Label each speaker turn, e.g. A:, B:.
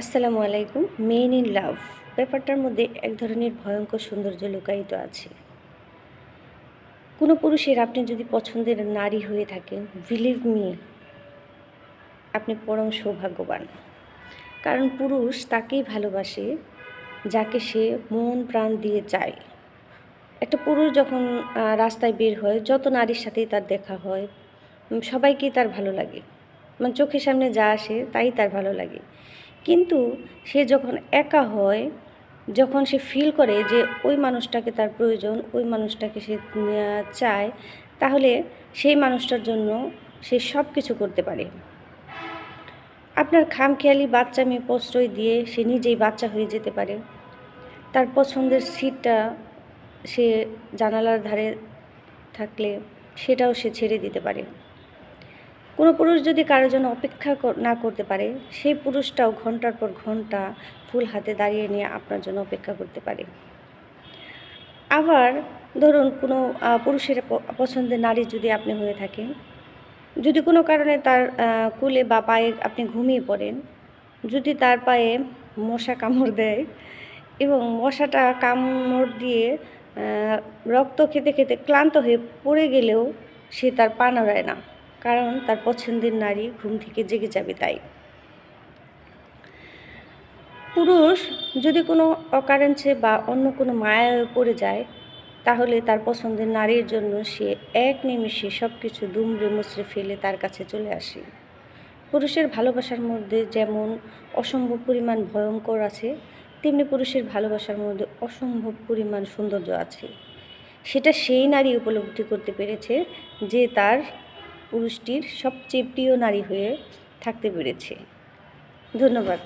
A: আসসালামু আলাইকুম। Men in love ব্যাপারটার মধ্যে এক ধরনের ভয়ঙ্কর সৌন্দর্য লুকায়িত আছে। কোনো পুরুষের আপনি যদি পছন্দের নারী হয়ে থাকেন বিলিভ মি আপনি পরম সৌভাগ্যবান। কারণ পুরুষ তাকেই ভালোবাসে, যাকে সে মন প্রাণ দিয়ে চায়। একটা পুরুষ যখন রাস্তায় বের হয়, যত নারীর সাথেই তার দেখা হয়, সবাইকেই তার ভালো লাগে। মানে চোখের সামনে যা আসে, তাই তার ভালো লাগে। কিন্তু সে যখন একা হয়, যখন সে ফিল করে যে ওই মানুষটাকে তার প্রয়োজন, ওই মানুষটাকে সে চায়, তাহলে সেই মানুষটার জন্য সে সব কিছু করতে পারে। আপনার খামখেয়ালি বাচ্চা মেয়ে প্রশ্রয় দিয়ে সে নিজেই বাচ্চা হয়ে যেতে পারে। তার পছন্দের সিটটা সে জানালার ধারে থাকলে সেটাও সে ছেড়ে দিতে পারে। কোনো পুরুষ যদি কারোর জন্য অপেক্ষা না করতে পারে, সেই পুরুষটাও ঘণ্টার পর ঘণ্টা ফুল হাতে দাঁড়িয়ে নিয়ে আপনার জন্য অপেক্ষা করতে পারে। আবার ধরুন কোনো পুরুষের পছন্দের নারী যদি আপনি হয়ে থাকেন, যদি কোনো কারণে তার কুলে বা পায়ে আপনি ঘুমিয়ে পড়েন, যদি তার পায়ে মশা কামড় দেয় এবং মশাটা কামড় দিয়ে রক্ত খেতে খেতে ক্লান্ত হয়ে পড়ে গেলেও সে তার পা নড়ায় না। কারণ তার পছন্দের নারী ঘুম থেকে জেগে যাবে তাই। পুরুষ যদি কোনো অকারেন্সে বা অন্য কোনো মায়ায় পড়ে যায়, তাহলে তার পছন্দের নারীর জন্য সে এক নিমিষে সব কিছু দুমড়ে মুচড়ে ফেলে তার কাছে চলে আসে। পুরুষের ভালোবাসার মধ্যে যেমন অসম্ভব পরিমাণ ভয়ঙ্কর আছে, তেমনি পুরুষের ভালোবাসার মধ্যে অসম্ভব পরিমাণ সৌন্দর্য আছে। সেটা সেই নারী উপলব্ধি করতে পেরেছে যে তার পুরুষটির সবচেয়ে প্রিয় নারী হয়ে থাকতে পেরেছে। ধন্যবাদ।